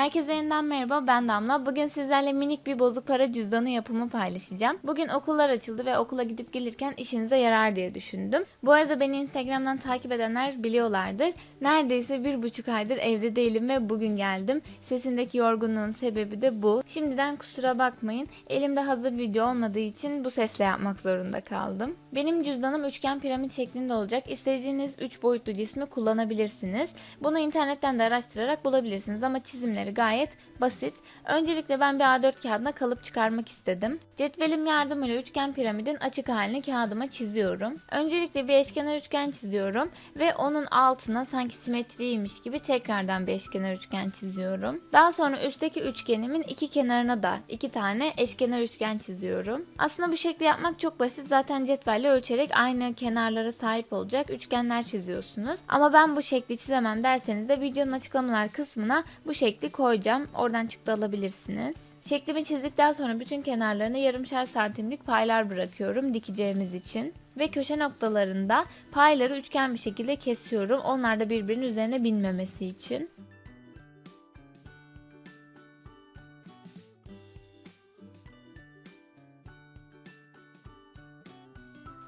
Herkese yeniden merhaba ben Damla. Bugün sizlerle minik bir bozuk para cüzdanı yapımı paylaşacağım. Bugün okullar açıldı ve okula gidip gelirken işinize yarar diye düşündüm. Bu arada beni Instagram'dan takip edenler biliyorlardır. Neredeyse bir buçuk aydır evde değilim ve bugün geldim. Sesimdeki yorgunluğun sebebi de bu. Şimdiden kusura bakmayın. Elimde hazır video olmadığı için bu sesle yapmak zorunda kaldım. Benim cüzdanım üçgen piramit şeklinde olacak. İstediğiniz üç boyutlu cismi kullanabilirsiniz. Bunu internetten de araştırarak bulabilirsiniz ama çizimleri gayet basit. Öncelikle ben bir A4 kağıdına kalıp çıkarmak istedim. Cetvelim yardımıyla üçgen piramidin açık halini kağıdıma çiziyorum. Öncelikle bir eşkenar üçgen çiziyorum ve onun altına sanki simetriymiş gibi tekrardan bir eşkenar üçgen çiziyorum. Daha sonra üstteki üçgenimin iki kenarına da iki tane eşkenar üçgen çiziyorum. Aslında bu şekli yapmak çok basit. Zaten cetvelle ölçerek aynı kenarlara sahip olacak üçgenler çiziyorsunuz. Ama ben bu şekli çizemem derseniz de videonun açıklamalar kısmına bu şekli koyacağım. Oradan çıktı alabilirsiniz. Şeklimi çizdikten sonra bütün kenarlarına yarımşar santimlik paylar bırakıyorum dikeceğimiz için. Ve köşe noktalarında payları üçgen bir şekilde kesiyorum. Onlar da birbirinin üzerine binmemesi için.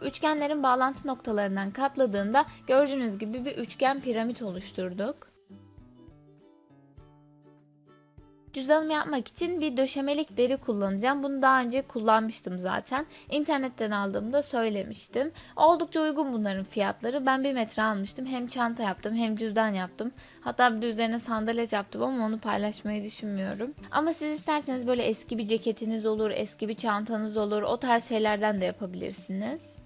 Üçgenlerin bağlantı noktalarından katladığında gördüğünüz gibi bir üçgen piramit oluşturduk. Cüzdanımı yapmak için bir döşemelik deri kullanacağım. Bunu daha önce kullanmıştım zaten. İnternetten aldığımda söylemiştim. Oldukça uygun bunların fiyatları. Ben bir metre almıştım. Hem çanta yaptım hem cüzdan yaptım. Hatta bir de üzerine sandalet yaptım ama onu paylaşmayı düşünmüyorum. Ama siz isterseniz böyle eski bir ceketiniz olur, eski bir çantanız olur. O tarz şeylerden de yapabilirsiniz.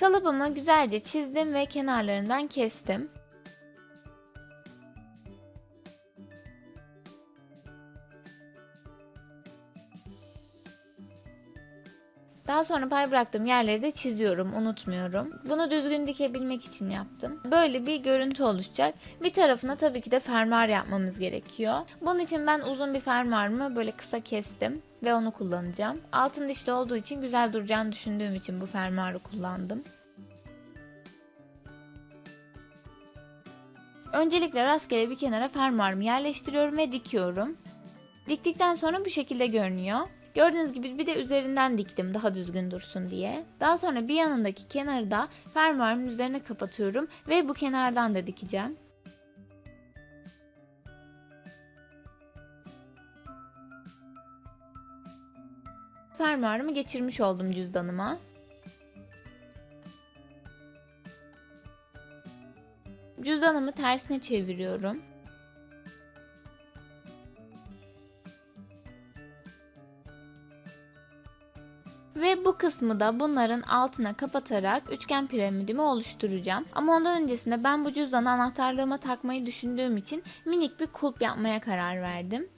Kalıbımı güzelce çizdim ve kenarlarından kestim. Daha sonra pay bıraktığım yerleri de çiziyorum, unutmuyorum. Bunu düzgün dikebilmek için yaptım. Böyle bir görüntü oluşacak. Bir tarafına tabii ki de fermuar yapmamız gerekiyor. Bunun için ben uzun bir fermuarımı böyle kısa kestim ve onu kullanacağım. Altın dişli olduğu için güzel duracağını düşündüğüm için bu fermuarı kullandım. Öncelikle rastgele bir kenara fermuarımı yerleştiriyorum ve dikiyorum. Diktikten sonra bu şekilde görünüyor. Gördüğünüz gibi bir de üzerinden diktim daha düzgün dursun diye. Daha sonra bir yanındaki kenarı da fermuarımın üzerine kapatıyorum ve bu kenardan da dikeceğim. Fermuarımı geçirmiş oldum cüzdanıma. Cüzdanımı tersine çeviriyorum. Ve bu kısmı da bunların altına kapatarak üçgen piramidimi oluşturacağım. Ama ondan öncesinde ben bu cüzdanı anahtarlığıma takmayı düşündüğüm için minik bir kulp yapmaya karar verdim.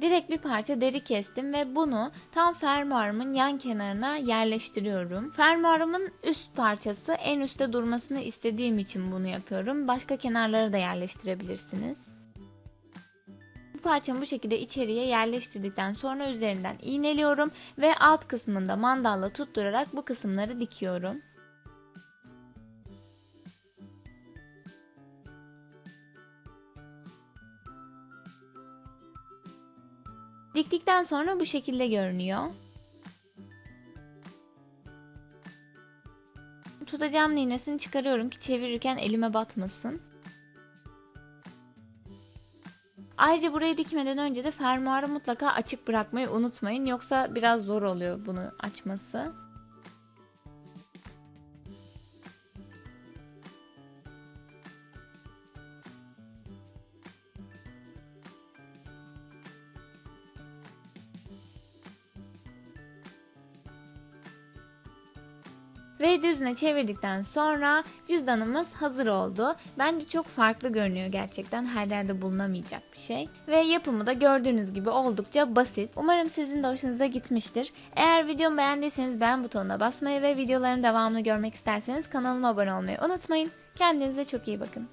Direkt bir parça deri kestim ve bunu tam fermuarımın yan kenarına yerleştiriyorum. Fermuarımın üst parçası en üstte durmasını istediğim için bunu yapıyorum. Başka kenarlara da yerleştirebilirsiniz. Bu parçamı bu şekilde içeriye yerleştirdikten sonra üzerinden iğneliyorum ve alt kısmında mandalla tutturarak bu kısımları dikiyorum. Diktikten sonra bu şekilde görünüyor. Tutacağım iğnesini çıkarıyorum ki çevirirken elime batmasın. Ayrıca burayı dikmeden önce de fermuarı mutlaka açık bırakmayı unutmayın. Yoksa biraz zor oluyor bunu açması. Ve düzüne çevirdikten sonra cüzdanımız hazır oldu. Bence çok farklı görünüyor gerçekten. Her yerde bulunamayacak bir şey. Ve yapımı da gördüğünüz gibi oldukça basit. Umarım sizin de hoşunuza gitmiştir. Eğer videomu beğendiyseniz beğen butonuna basmayı ve videoların devamını görmek isterseniz kanalıma abone olmayı unutmayın. Kendinize çok iyi bakın.